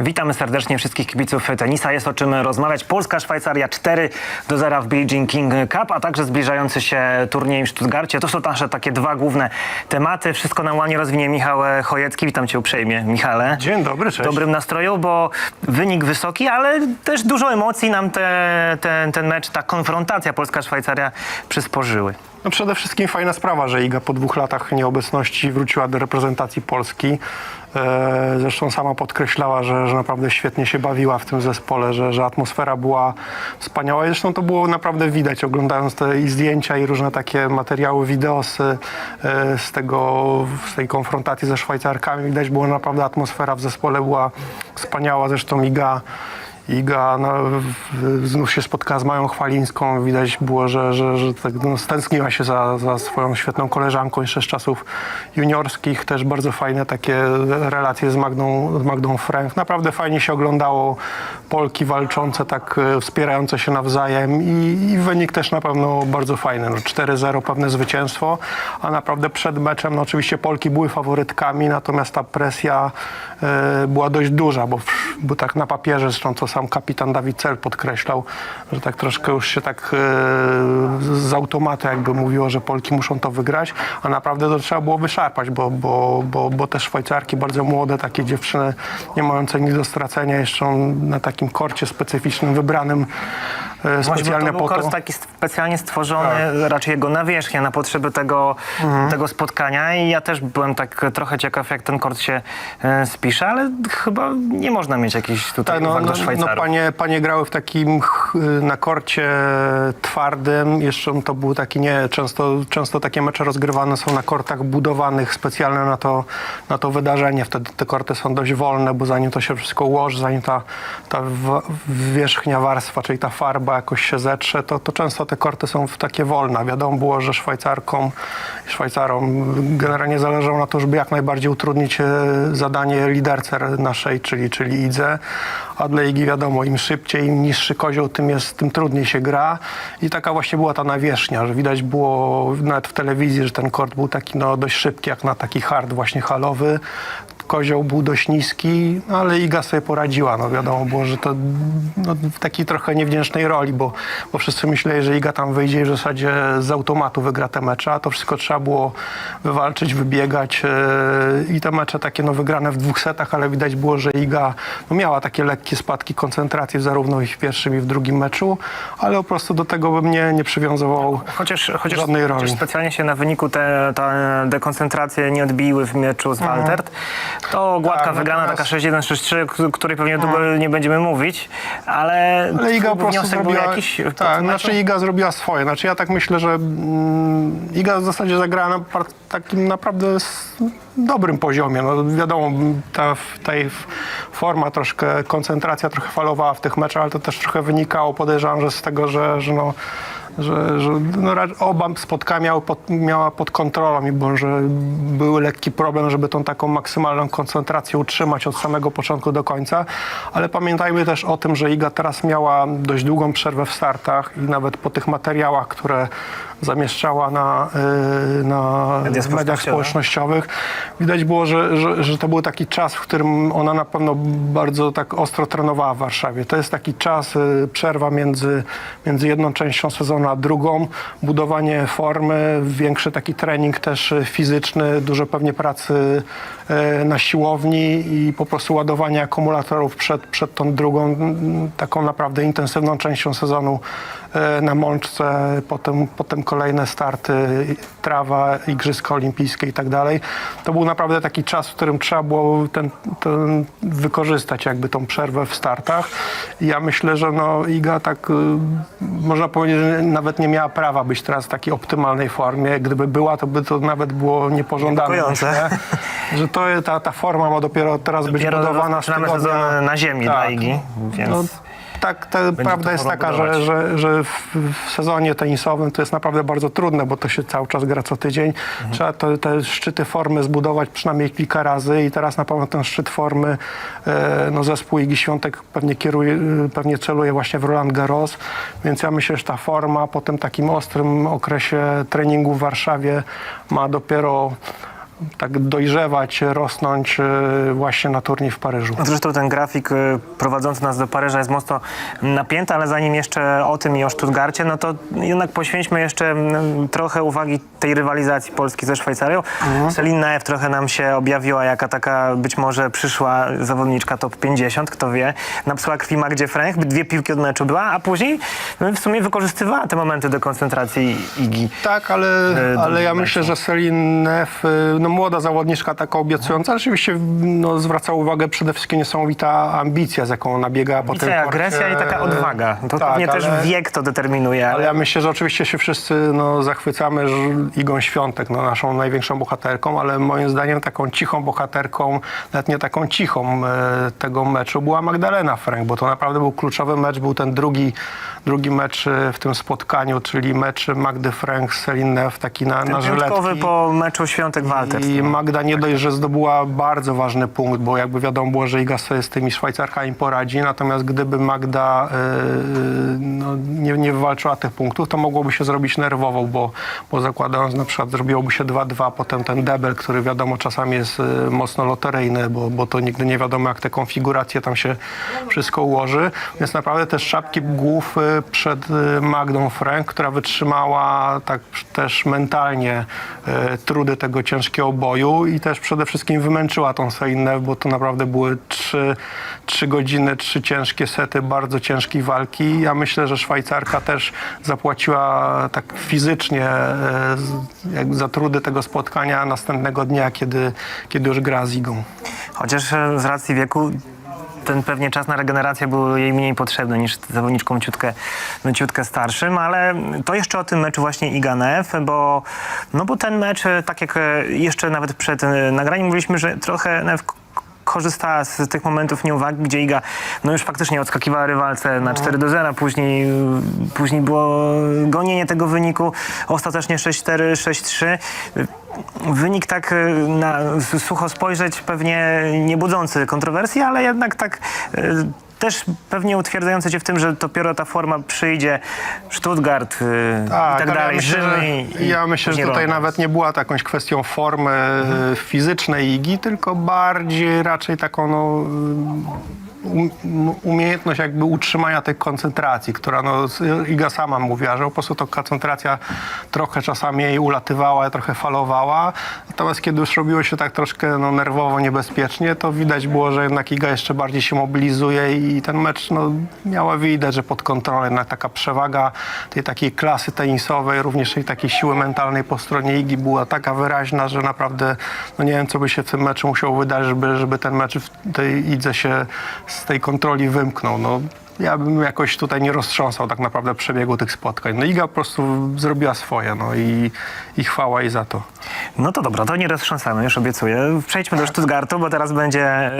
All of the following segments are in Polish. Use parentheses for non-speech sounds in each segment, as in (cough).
Witamy serdecznie wszystkich kibiców tenisa. Jest o czym rozmawiać. Polska, Szwajcaria 4 do 0 w Jean King Cup, a także zbliżający się turniej w Stuttgarcie. To są nasze takie dwa główne tematy. Wszystko nam ładnie rozwinie Michał Chojecki. Witam cię uprzejmie, Michale. Dzień dobry, cześć. W dobrym nastroju, bo wynik wysoki, ale też dużo emocji nam te, ten, ten mecz, ta konfrontacja Polska-Szwajcaria przysporzyły. No przede wszystkim fajna sprawa, że Iga po dwóch latach nieobecności wróciła do reprezentacji Polski. E, Zresztą sama podkreślała, że, że naprawdę świetnie się bawiła w tym zespole, że, że atmosfera była wspaniała. Zresztą to było naprawdę widać, oglądając te i zdjęcia i różne takie materiały wideo z, e, z, tego, z tej konfrontacji ze Szwajcarkami. Widać było naprawdę atmosfera w zespole była wspaniała. Zresztą Iga Iga no, znów się spotkała z Mają Chwalińską. Widać było, że, że, że tak, no, stęskniła się za, za swoją świetną koleżanką jeszcze z czasów juniorskich. Też bardzo fajne takie relacje z Magdą, z Magdą Frank. Naprawdę fajnie się oglądało Polki walczące, tak e, wspierające się nawzajem i, i wynik też na pewno bardzo fajny. No, 4-0 pewne zwycięstwo, a naprawdę przed meczem no, oczywiście Polki były faworytkami, natomiast ta presja była dość duża, bo, bo tak na papierze, zresztą co sam kapitan Dawid Cel podkreślał, że tak troszkę już się tak e, z automatu jakby mówiło, że Polki muszą to wygrać, a naprawdę to trzeba było wyszarpać, bo, bo, bo, bo te Szwajcarki bardzo młode, takie dziewczyny nie mające nic do stracenia, jeszcze na takim korcie specyficznym, wybranym e, to był po to. kurs taki specjalnie stworzony, Tak. raczej jego nawierzchnia na potrzeby tego, Mhm. tego spotkania i ja też byłem tak trochę ciekaw, jak ten kort się e, spisze, ale chyba nie można mieć jakichś tutaj Tak, no, uwag no, do Szwajcarów. no panie, panie grały w takim na korcie twardym, jeszcze to był taki nie, często, często takie mecze rozgrywane są na kortach budowanych specjalnie na to, na to wydarzenie. Wtedy te korty są dość wolne, bo zanim to się wszystko ułoży, zanim ta, ta wierzchnia warstwa, czyli ta farba jakoś się zetrze, to, to często te korty są w takie wolne. Wiadomo było, że Szwajcarkom, Szwajcarom generalnie zależało na to, żeby jak najbardziej utrudnić e, zadanie liderce naszej, czyli, czyli Idze. A dla wiadomo, im szybciej, im niższy kozioł, tym, jest, tym trudniej się gra. I taka właśnie była ta nawierzchnia, że widać było nawet w telewizji, że ten kort był taki no, dość szybki, jak na taki hard właśnie halowy. Kozioł był dość niski, no, ale Iga sobie poradziła. No wiadomo było, że to no, w takiej trochę niewdzięcznej roli, bo, bo wszyscy myśleli, że Iga tam wyjdzie i w zasadzie z automatu wygra te mecze, a to wszystko trzeba było wywalczyć, wybiegać yy, i te mecze takie no, wygrane w dwóch setach, ale widać było, że Iga no, miała takie lekkie spadki koncentracji zarówno w pierwszym i w drugim meczu, ale po prostu do tego bym nie, nie przywiązywał Chociaż, chociaż, żadnej roli. chociaż specjalnie się na wyniku te, te dekoncentracje nie odbiły w meczu z Waltert, to gładka Tak, wygrana, taka natomiast- 6-1, 6-3, k- której pewnie długo nie będziemy mówić, ale, Ale Iga po prostu wniosek zrobiła, był jakiś tak, znaczy Iga zrobiła swoje. Znaczy ja tak myślę, że mm, Iga w zasadzie zagrała na takim naprawdę dobrym poziomie. No, wiadomo, ta, ta forma troszkę, koncentracja trochę falowała w tych meczach, ale to też trochę wynikało, podejrzewam, że z tego, że, że no, że, że no, oba spotkania miały pod, miała pod kontrolą i bo, że był lekki problem, żeby tą taką maksymalną koncentrację utrzymać od samego początku do końca, ale pamiętajmy też o tym, że Iga teraz miała dość długą przerwę w startach i nawet po tych materiałach, które zamieszczała na, yy, na Media mediach społecznościowych, widać było, że, że, że to był taki czas, w którym ona na pewno bardzo tak ostro trenowała w Warszawie. To jest taki czas, y, przerwa między, między jedną częścią sezonu a drugą, budowanie formy, większy taki trening też y, fizyczny, dużo pewnie pracy na siłowni i po prostu ładowanie akumulatorów przed, przed tą drugą, taką naprawdę intensywną częścią sezonu na mączce, potem, potem kolejne starty, trawa, Igrzyska Olimpijskie i tak dalej. To był naprawdę taki czas, w którym trzeba było ten, ten wykorzystać jakby tą przerwę w startach. I ja myślę, że no Iga tak, y, można powiedzieć, że nawet nie miała prawa być teraz w takiej optymalnej formie. Gdyby była, to by to nawet było niepożądane. Myślę, że to, ta, ta forma ma dopiero teraz być Dopiero budowana z tygodnia. na ziemi Tak. dla Igi, więc... No, tak, prawda jest taka, budować. że, że, że w, w sezonie tenisowym to jest naprawdę bardzo trudne, bo to się cały czas gra co tydzień. Mhm. Trzeba to, te szczyty formy zbudować przynajmniej kilka razy i teraz na pewno ten szczyt formy, e, no zespół Igi Świątek pewnie kieruje, e, pewnie celuje właśnie w Roland Garros, więc ja myślę, że ta forma po tym takim ostrym okresie treningu w Warszawie ma dopiero tak dojrzewać, rosnąć e, właśnie na turniej w Paryżu. Zresztą ten grafik y, prowadzący nas do Paryża jest mocno napięty, ale zanim jeszcze o tym i o Stuttgarcie, no to jednak poświęćmy jeszcze trochę uwagi tej rywalizacji Polski ze Szwajcarią. Mhm. Celine Naew trochę nam się objawiła jako taka być może przyszła zawodniczka top 50, kto wie. Napsuła krwi Magdzie Frank, dwie piłki od meczu była, a później w sumie wykorzystywała te momenty do koncentracji Igi. Tak, ale, E, ale ja drugi myślę, że Neff, y, no młoda zawodniczka, taka obiecująca, rzeczywiście no, zwraca uwagę przede wszystkim niesamowita ambicja, z jaką ona biega po tym korcie. agresja i taka odwaga. To Tak, pewnie też ale- wiek to determinuje. Ale ja myślę, że oczywiście się wszyscy no, zachwycamy Igą Świątek, no, naszą największą bohaterką, ale moim zdaniem taką cichą bohaterką, nawet nie taką cichą e, tego meczu była Magdalena Frank, bo to naprawdę był kluczowy mecz, był ten drugi, drugi mecz e, w tym spotkaniu, czyli mecz Magdy Frank z Celine Neff, taki na, na żyletki. po meczu Świątek Walter. I Magda nie dość, że zdobyła bardzo ważny punkt, bo jakby wiadomo było, że Iga sobie z tymi Szwajcarkami poradzi, natomiast gdyby Magda yy, no, nie, nie wywalczyła tych punktów, to mogłoby się zrobić nerwowo, bo, bo zakładając na przykład zrobiłoby się 2-2, potem ten debel, który wiadomo czasami jest yy, mocno loteryjny, bo, bo to nigdy nie wiadomo jak te konfiguracje tam się wszystko ułoży, więc naprawdę te szapki głów przed Magdą Frank, która wytrzymała tak też mentalnie e, trudy tego ciężkiego boju i też przede wszystkim wymęczyła tą Seinę, bo to naprawdę były trzy, trzy godziny, trzy ciężkie sety bardzo ciężkiej walki. Ja myślę, że Szwajcarka też zapłaciła tak fizycznie e, za trudy tego spotkania następnego dnia, kiedy, kiedy już gra z Igą. Chociaż e, z racji wieku ten pewnie czas na regenerację był jej mniej potrzebny niż zawodniczkom ciutkę, no, ciutkę starszym, ale to jeszcze o tym meczu właśnie Iganew, bo, no bo ten mecz, e, tak jak e, jeszcze nawet przed e, nagraniem mówiliśmy, że trochę korzystała z tych momentów nieuwagi, gdzie Iga no już faktycznie odskakiwała rywalce na 4 do 0, później, później było gonienie tego wyniku, ostatecznie 6-4, 6-3. Wynik tak y, na sucho spojrzeć pewnie nie budzący kontrowersji, ale jednak tak y, też pewnie utwierdzający cię w tym, że dopiero ta forma przyjdzie, Stuttgart y, i tak ale dalej, ja myślę, że, i, ja myślę, że tutaj nawet nie była to jakąś kwestią formy e, fizycznej Igi, tylko bardziej raczej taką no, umiejętność jakby utrzymania tej koncentracji, która no, Iga sama mówiła, że po prostu to koncentracja trochę czasami jej ulatywała, trochę falowała, natomiast kiedy już robiło się tak troszkę no, nerwowo, niebezpiecznie, to widać było, że jednak Iga jeszcze bardziej się mobilizuje i ten mecz no, miała widać, że pod kontrolą jednak taka przewaga tej takiej klasy tenisowej, również tej takiej siły mentalnej po stronie Igi była taka wyraźna, że naprawdę no nie wiem, co by się w tym meczu musiało wydarzyć, żeby, żeby ten mecz w tej Idze się z tej kontroli wymknął. No, ja bym jakoś tutaj nie roztrząsał tak naprawdę przebiegu tych spotkań. No Iga po prostu zrobiła swoje, no i, i chwała jej za to. No to dobra, to nie roztrząsamy, już obiecuję. Przejdźmy do Stuttgartu, bo teraz będzie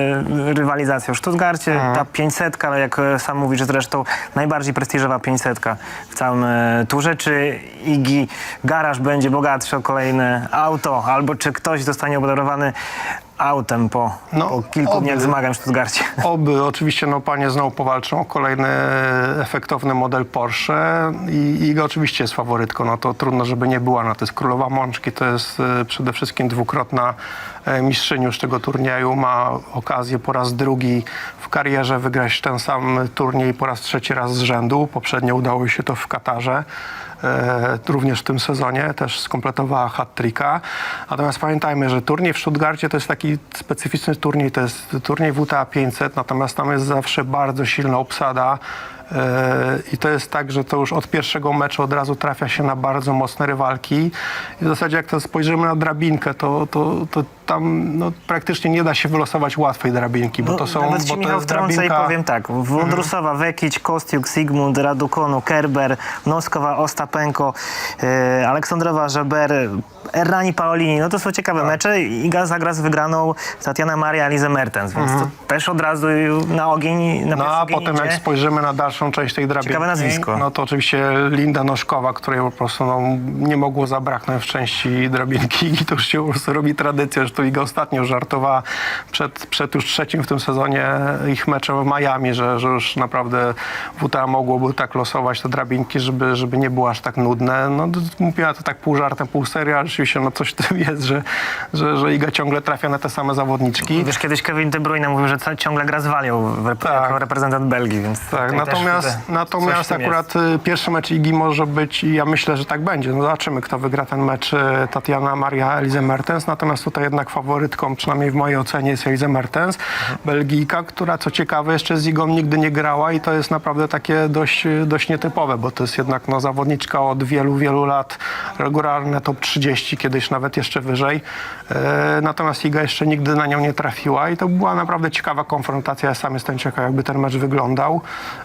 y, rywalizacja w Stuttgarcie. Ta 500, ale jak e, sam mówisz zresztą, najbardziej prestiżowa 500 w całym e, turze. Czy Igi garaż będzie bogatszy o kolejne auto, albo czy ktoś zostanie obdarowany autem po, No, po kilku oby. dniach zmagań w Stuttgarcie? Oby oczywiście no, panie znowu powalczą o kolejny efektowny model Porsche i Iga oczywiście jest faworytką, no to trudno, żeby nie była, no to jest królowa mączki, to jest e, przede wszystkim dwukrotna e, mistrzyni już tego turnieju, ma okazję po raz drugi w karierze wygrać ten sam turniej po raz trzeci raz z rzędu, poprzednio udało się to w Katarze. E, również w tym sezonie też skompletowała hat-tricka. Natomiast pamiętajmy, że turniej w Stuttgarcie to jest taki specyficzny turniej, to jest turniej WTA 500, natomiast tam jest zawsze bardzo silna obsada i to jest tak, że to już od pierwszego meczu od razu trafia się na bardzo mocne rywalki i w zasadzie jak to spojrzymy na drabinkę, to, to, to tam no, praktycznie nie da się wylosować łatwej drabinki, bo to są... No, Nawet bo to jest drabinka- i powiem tak. Wądrusowa, Wekić, Kostiuk, Sigmund, Radukonu, Kerber, Noskowa, Ostapenko, e, Aleksandrowa, Żeber, Errani, Paolini. No to są ciekawe Tak. mecze. Iga zagra z wygraną Tatiana Maria, Lize Mertens, więc to też od razu na ogień, na No a potem idzie. jak spojrzymy na dalsze dalszą część tej. Ciekawe nazwisko. No to oczywiście Linda Noszkowa, której po prostu no, nie mogło zabraknąć w części drabinki i to już się po prostu robi tradycja, że to Iga ostatnio żartowała przed, przed już trzecim w tym sezonie ich meczem w Miami, że, że już naprawdę WTA mogłoby tak losować te drabinki, żeby, żeby nie było aż tak nudne. No mówiła to tak pół żartem, pół serio, ale rzeczywiście no coś w tym jest, że, że, że Iga ciągle trafia na te same zawodniczki. Wiesz, kiedyś Kevin De Bruyne mówił, że ciągle gra z Walią Tak. jako reprezentant Belgii, więc Tak, tutaj też natomiast, natomiast akurat y, pierwszy mecz Igi może być, i ja myślę, że tak będzie. No zobaczymy, kto wygra ten mecz y, Tatiana Maria Elize Mertens. Natomiast tutaj jednak faworytką, przynajmniej w mojej ocenie, jest Elize Mertens, Belgijka, która co ciekawe jeszcze z Igą nigdy nie grała i to jest naprawdę takie dość, dość nietypowe, bo to jest jednak no, zawodniczka od wielu, wielu lat, regularne top 30, kiedyś nawet jeszcze wyżej. E, natomiast Iga jeszcze nigdy na nią nie trafiła i to była naprawdę ciekawa konfrontacja. Ja sam jestem ciekaw, jakby ten mecz wyglądał.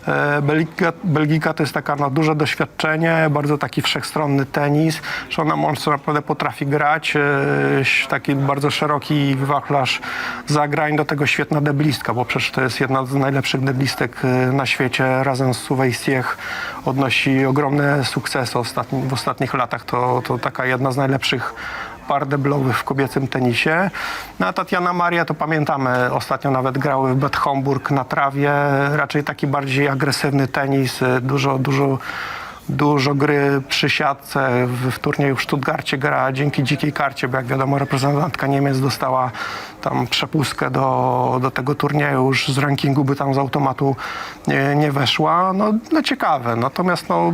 E, Belgika, Belgika to jest taka no, duże doświadczenie, bardzo taki wszechstronny tenis, że ona może naprawdę potrafi grać. E, taki bardzo szeroki wachlarz zagrań, do tego świetna deblistka, bo przecież to jest jedna z najlepszych deblistek na świecie. Razem z Suwej Siech odnosi ogromne sukcesy w ostatnich latach. To, to taka jedna z najlepszych par deblowych w kobiecym tenisie. No a Tatiana Maria to pamiętamy, ostatnio nawet grały w Bad Homburg na trawie, raczej taki bardziej agresywny tenis, y, dużo, dużo Dużo gry przy siatce, w, w turnieju w Stuttgarcie gra dzięki dzikiej karcie, bo jak wiadomo reprezentantka Niemiec dostała tam przepustkę do, do tego turnieju, już z rankingu by tam z automatu nie, nie weszła. No, no ciekawe, natomiast no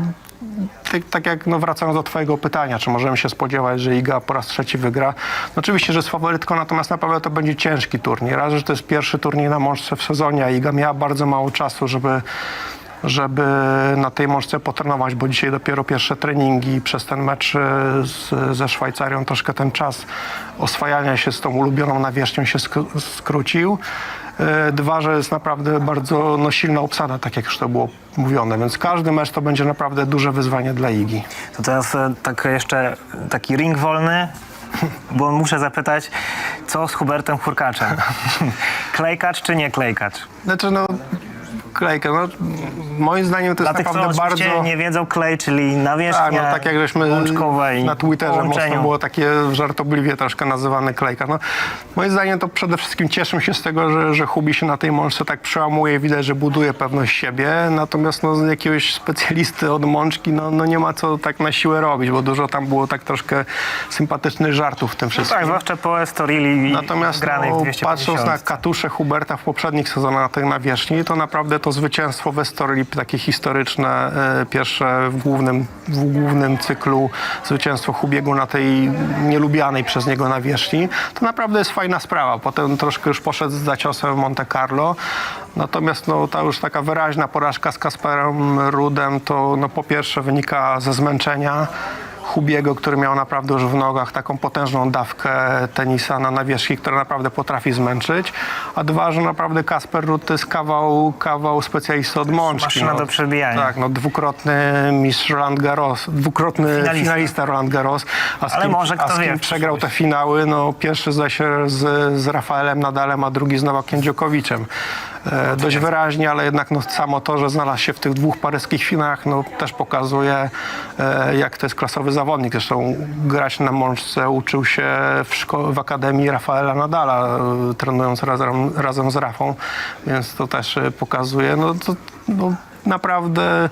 tak, tak jak no wracając do Twojego pytania, czy możemy się spodziewać, że Iga po raz trzeci wygra? No oczywiście, że z faworytką, natomiast naprawdę to będzie ciężki turniej. Raz, że to jest pierwszy turniej na mączce w sezonie, a Iga miała bardzo mało czasu, żeby żeby na tej mączce potrenować, bo dzisiaj dopiero pierwsze treningi przez ten mecz e, z, ze Szwajcarią troszkę ten czas oswajania się z tą ulubioną nawierzchnią się sk- skrócił. E, Dwa, że jest naprawdę bardzo no, silna obsada, tak jak już to było mówione, więc każdy mecz to będzie naprawdę duże wyzwanie dla Igi. To teraz e, tak jeszcze taki ring wolny, bo muszę zapytać, co z Hubertem Hurkaczem? (laughs) klejkacz czy nie klejkacz? Znaczy no, klejkę, no, moim zdaniem to Dla jest tych, naprawdę bardzo... nie wiedzą, klej, czyli nawierzchnia Tak, no tak jak żeśmy na Twitterze mocno było takie żartobliwie troszkę nazywane klejka. No, moim zdaniem to przede wszystkim cieszę się z tego, że, że Hubi się na tej mączce tak przełamuje, widać, że buduje pewność siebie, natomiast no, z jakiegoś specjalisty od mączki no, no nie ma co tak na siłę robić, bo dużo tam było tak troszkę sympatycznych żartów w tym wszystkim. Tak, zwłaszcza po Estorili Natomiast granej no, w 250. patrząc na katusze Huberta w poprzednich sezonach na tej nawierzchni, to naprawdę to zwycięstwo w Estoril, takie historyczne, e, pierwsze w głównym, w głównym cyklu, zwycięstwo Hubiego na tej nielubianej przez niego nawierzchni, to naprawdę jest fajna sprawa. Potem troszkę już poszedł za ciosem w Monte Carlo. Natomiast no, ta już taka wyraźna porażka z Kasperem Rudem to no, po pierwsze wynika ze zmęczenia, Hubiego, który miał naprawdę już w nogach taką potężną dawkę tenisa na nawierzchni, która naprawdę potrafi zmęczyć, a dwa, że naprawdę Kasper Ruud to jest kawał, kawał specjalisty od mączki. maszyna do przebijania. Tak, no dwukrotny mistrz Roland Garros, dwukrotny Finalista. finalista, Roland Garros, a z Ale kim, może kto a z wie kim w przegrał te finały, no pierwszy się z, z Rafaelem Nadalem, a drugi z Nowakiem Dziokowiczem. E, dość wyraźnie, ale jednak no, samo to, że znalazł się w tych dwóch paryskich finałach, no, też pokazuje, e, jak to jest klasowy zawodnik. Zresztą grać na mączce uczył się w, w Akademii Rafaela Nadala, e, trenując razem, razem z Rafą, więc to też pokazuje, no, to, no naprawdę...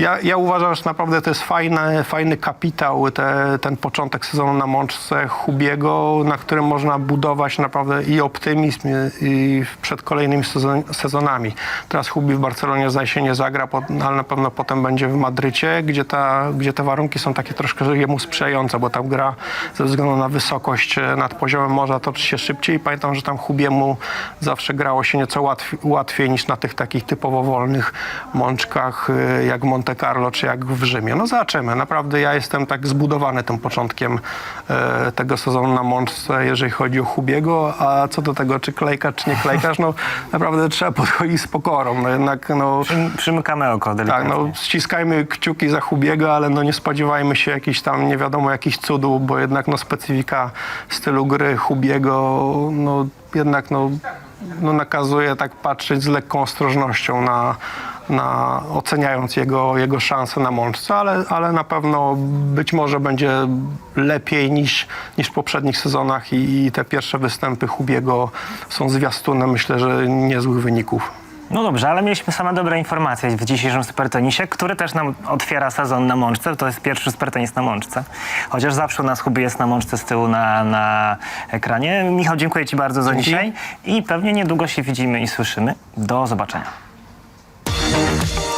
Ja, ja uważam, że naprawdę to jest fajny, fajny kapitał, te, ten początek sezonu na mączce Hubiego, na którym można budować naprawdę i optymizm, i, przed kolejnymi sezon, sezonami. Teraz Hubi w Barcelonie zdaje się nie zagra, no, ale na pewno potem będzie w Madrycie, gdzie, ta, gdzie te warunki są takie troszkę jemu sprzyjające, bo tam gra ze względu na wysokość e, nad poziomem morza toczy się szybciej. Pamiętam, że tam Hubiemu zawsze grało się nieco łatwiej, łatwiej niż na tych takich typowo wolnych mączkach, e, jak w Monte Carlo czy jak w Rzymie. No zobaczymy. Naprawdę ja jestem tak zbudowany tym początkiem e, tego sezonu na mączce, jeżeli chodzi o Hubiego, a co do tego, czy klejka, czy nie klejkasz, no (laughs) naprawdę trzeba podchodzić z pokorą. No jednak no, Przym- Przymykamy oko tak, delikatnie. no ściskajmy kciuki za Hubiego, ale no nie spodziewajmy się jakichś tam nie wiadomo jakichś cudów, bo jednak no specyfika stylu gry Hubiego no jednak no, no nakazuje tak patrzeć z lekką ostrożnością na, na, oceniając jego, jego szanse na mączce, ale, ale na pewno być może będzie lepiej niż, niż w poprzednich sezonach i, i te pierwsze występy Hubiego są zwiastunem, myślę, że niezłych wyników. No dobrze, ale mieliśmy same dobre informacje w dzisiejszym supertenisie, który też nam otwiera sezon na mączce. To jest pierwszy supertenis na mączce. Chociaż zawsze u nas Hubi jest na mączce z tyłu na, na ekranie. Michał, dziękuję Ci bardzo za Dzięki. dzisiaj i pewnie niedługo się widzimy i słyszymy. Do zobaczenia. Bye.